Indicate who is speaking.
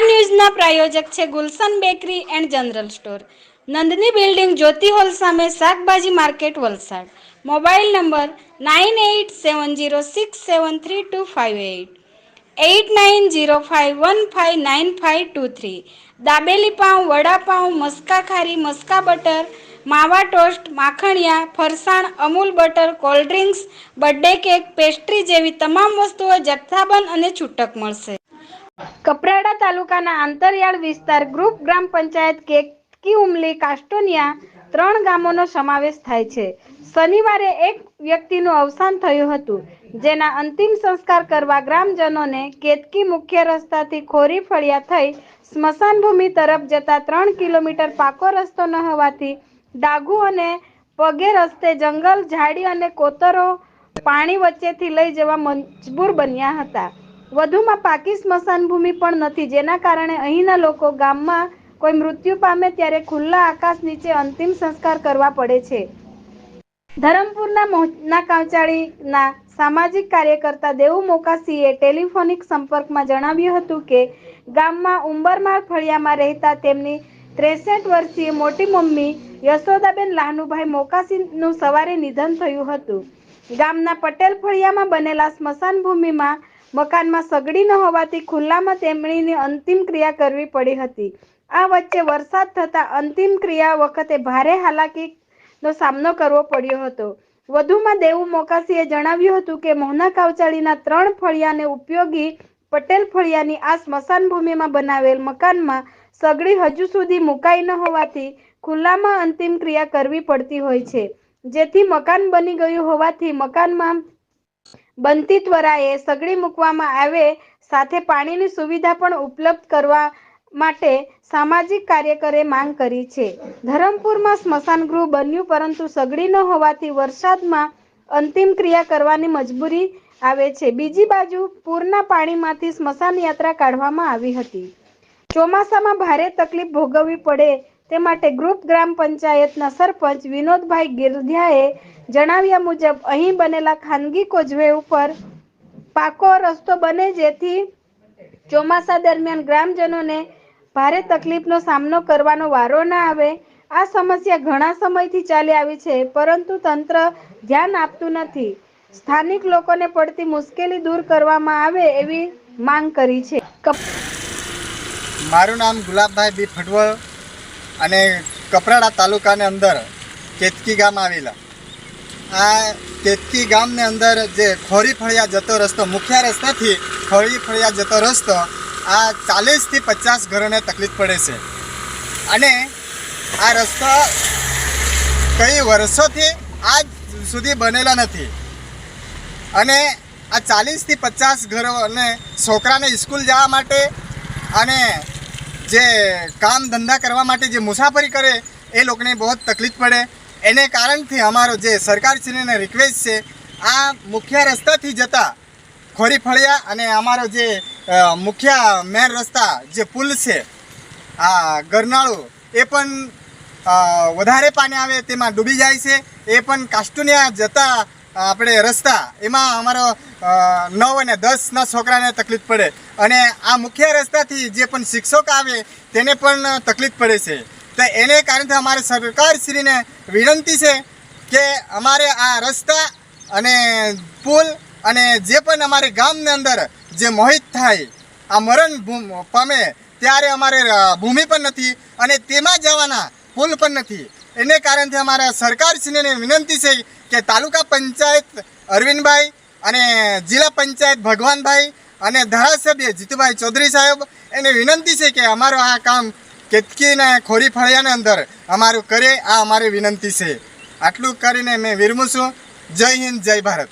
Speaker 1: સિરીઝના પ્રાયોજક છે Gulshan bakery and general store. Nandini building Jyoti hall સામે શાકભાજી market Valsad. Mobile number nine eight seven zero six seven three two five eight. Eight nine zero five one five nine five two three. Dabeli pav vada pav maska khari maska butter, માવા toast, માખણિયા, ફરસાણ, Amul butter cold drinks birthday cake, pastry જેવી તમામ વસ્તુઓ જથ્થાબંધ અને છૂટક મળશે. કપરાડા તાલુકાના આંતરિયાળ વિસ્તાર ગ્રુપ ગ્રામ પંચાયત કેકી ઉમલી, કાસ્ટોનિયા ત્રણ ગામોનો સમાવેશ થાય છે. શનિવારે એક વ્યક્તિનું અવસાન થયું હતું, જેના અંતિમ સંસ્કાર કરવા ગ્રામજનોને કેતકી મુખ્ય રસ્તાથી ખોરી ફળિયા થઈ સ્મશાન ભૂમિ તરફ જતા ત્રણ કિલોમીટર પાકો રસ્તો ન હોવાથી ડાઘુ અને પગે રસ્તે જંગલ, ઝાડી અને કોતરો પાણી વચ્ચેથી લઈ જવા મજબૂર બન્યા હતા. વધુમાં પાકી સ્મશાન ભૂમિ પણ નથી. જેના કારણે અહીંના લોકો ગામમાં કોઈ મૃત્યુ પામે ત્યારે ખુલ્લા આકાશ નીચે અંતિમ સંસ્કાર કરવા પડે છે. ધરમપુરના મોહના કાંચાળીના સામાજિક કાર્યકર્તા દેવુ મોકાસીએ ટેલિફોનિક સંપર્કમાં જણાવ્યું હતું કે, ગામમાં ઉંબરમાળ ફળિયામાં રહેતા તેમની ત્રેસઠ વર્ષીય મોટી મમ્મી યશોદાબેન લાહનુભાઈ મોકાસીનું સવારે નિધન થયું હતું. ગામના પટેલ ફળિયામાં બનેલા સ્મશાન ભૂમિમાં મકાનમાં સગડી ન હોવાથી ખુલ્લામાં તેમણીની અંતિમ ક્રિયા કરવી પડી હતી. આ વચ્ચે વરસાદ થતાં અંતિમ ક્રિયા વખતે ભારે હાલાકીનો સામનો કરવો પડ્યો હતો. વધુમાં દેવું મોકાસીએ જણાવ્યું હતું કે, મોહના કાવચાળીના ત્રણ ફળિયાને ઉપયોગી પટેલ ફળિયાની આ સ્મશાન ભૂમિમાં બનાવેલ મકાનમાં સગડી હજુ સુધી મુકાઈ ન હોવાથી ખુલ્લામાં અંતિમ ક્રિયા કરવી પડતી હોય છે. જેથી મકાન બની ગયું હોવાથી મકાનમાં બનતી ત્વરાએ સગડી મૂકવામાં આવે, સાથે પાણીની સુવિધા પણ ઉપલબ્ધ કરવા માટે સામાજિક કાર્યકરે માંગ કરી છે. ધરમપુરમાં સ્મશાન ગૃહ બન્યું, પરંતુ સગડી ન હોવાથી વરસાદમાં અંતિમ ક્રિયા કરવાની મજબૂરી આવે છે. બીજી બાજુ, પૂરના પાણીમાંથી સ્મશાન યાત્રા કાઢવામાં આવી હતી. ચોમાસામાં ભારે તકલીફ ભોગવવી પડે તે માટે ગ્રુપ ગ્રામ પંચાયતના સરપંચ વિનોદભાઈ ગિરધ્યાએ જણાવ્યા મુજબ, અહીં બનેલા ખાનગી કોઝવે ઉપર પાકો રસ્તો બને જેથી ચોમાસા દરમિયાન ગ્રામજનોને ભારે તકલીફનો સામનો કરવાનો વારો ના આવે. આ સમસ્યા ઘણા સમયથી ચાલી આવી છે, પરંતુ તંત્ર ધ્યાન આપતું નથી. સ્થાનિક લોકોને પડતી મુશ્કેલી દૂર કરવામાં આવે એવી માંગ કરી છે.
Speaker 2: મારું નામ ગુલાબભાઈ બી ફટવળ અને કપરાડા તાલુકાની અંદર કેતકી ગામ આવેલા. આ કેતકી ગામની અંદર જે ખોરી ફળિયા જતો રસ્તો, મુખ્ય રસ્તાથી ખોરી ફળિયા જતો રસ્તો, આ ચાલીસથી પચાસ ઘરોને તકલીફ પડે છે. અને આ રસ્તો કઈ વર્ષોથી આજ સુધી બનેલા નથી. અને આ ચાલીસથી પચાસ ઘરો અને છોકરાને સ્કૂલ જવા માટે અને જે કામ ધંધા કરવા માટે જે મુસાફરી કરે, એ લોકોને બહુ તકલીફ પડે. એને કારણથી અમારો જે સરકારશ્રીને રિક્વેસ્ટ છે, આ મુખ્ય રસ્તાથી જતા ખોરી ફળિયા અને અમારો જે મુખ્ય મેન રસ્તા જે પુલ છે, આ ગરનાળું, એ પણ વધારે પાણી આવે તેમાં ડૂબી જાય છે. એ પણ કાસ્ટુનિયા જતા આપણે રસ્તા, એમાં અમારો નવ અને દસના છોકરાને તકલીફ પડે. અને આ મુખ્ય રસ્તાથી જે પણ શિક્ષક આવે, તેને પણ તકલીફ પડે છે. તો એને કારણથી અમારે સરકારશ્રીને વિનંતી છે કે અમારે આ રસ્તા અને પુલ અને જે પણ અમારે ગામની અંદર જે મોહિત થાય, આ મરણ પામે ત્યારે અમારે ભૂમિ પણ નથી અને તેમાં જવાના પુલ પણ નથી. એને કારણથી અમારા સરકારશ્રીને વિનંતી છે કે તાલુકા પંચાયત અરવિંદભાઈ અને જિલ્લા પંચાયત ભગવાનભાઈ અને ધારાસભ્ય જીતુભાઈ ચૌધરી સાહેબ, એને વિનંતી છે કે અમારું આ કામ કેતકીને ખોરી ફળિયાની અંદર અમારું કરે, આ અમારી વિનંતી છે. આટલું કરીને મેં વિરમું છું. જય હિન્દ, જય ભારત.